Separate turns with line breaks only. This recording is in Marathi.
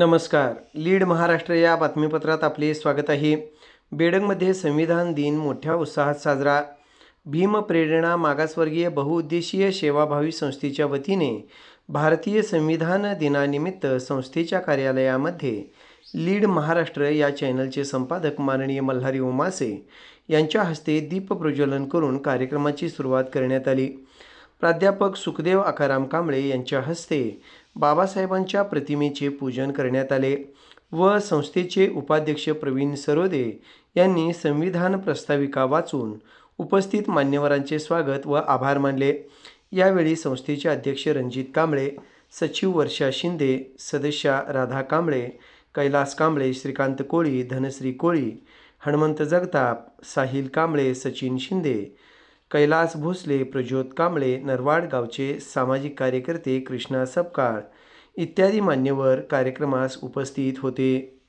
नमस्कार. लीड महाराष्ट्र या बातमीपत्रात आपले स्वागत आहे. बेडगमध्ये संविधान दिन मोठ्या उत्साहात साजरा. भीमप्रेरणा मागासवर्गीय बहुउद्देशीय सेवाभावी संस्थेच्या वतीने भारतीय संविधान दिनानिमित्त संस्थेच्या कार्यालयामध्ये लीड महाराष्ट्र या चॅनलचे संपादक माननीय मल्हारी उमासे यांच्या हस्ते दीप प्रज्वलन करून कार्यक्रमाची सुरुवात करण्यात आली. प्राध्यापक सुखदेव आकाराम कांबळे यांच्या हस्ते बाबासाहेबांच्या प्रतिमेचे पूजन करण्यात आले व संस्थेचे उपाध्यक्ष प्रवीण सरोदे यांनी संविधान प्रस्ताविका वाचून उपस्थित मान्यवरांचे स्वागत व आभार मानले. यावेळी संस्थेचे अध्यक्ष रणजित कांबळे सचिव वर्षा शिंदे सदस्या राधा कांबळे कैलास कांबळे श्रीकांत कोळी धनश्री कोळी हनुमंत जगताप साहिल कांबळे सचिन शिंदे कैलास भोसले प्रज्योत कांबळे नरवाड गावचे सामाजिक कार्यकर्ते कृष्णा सपकाळ इत्यादी मान्यवर कार्यक्रमास उपस्थित होते.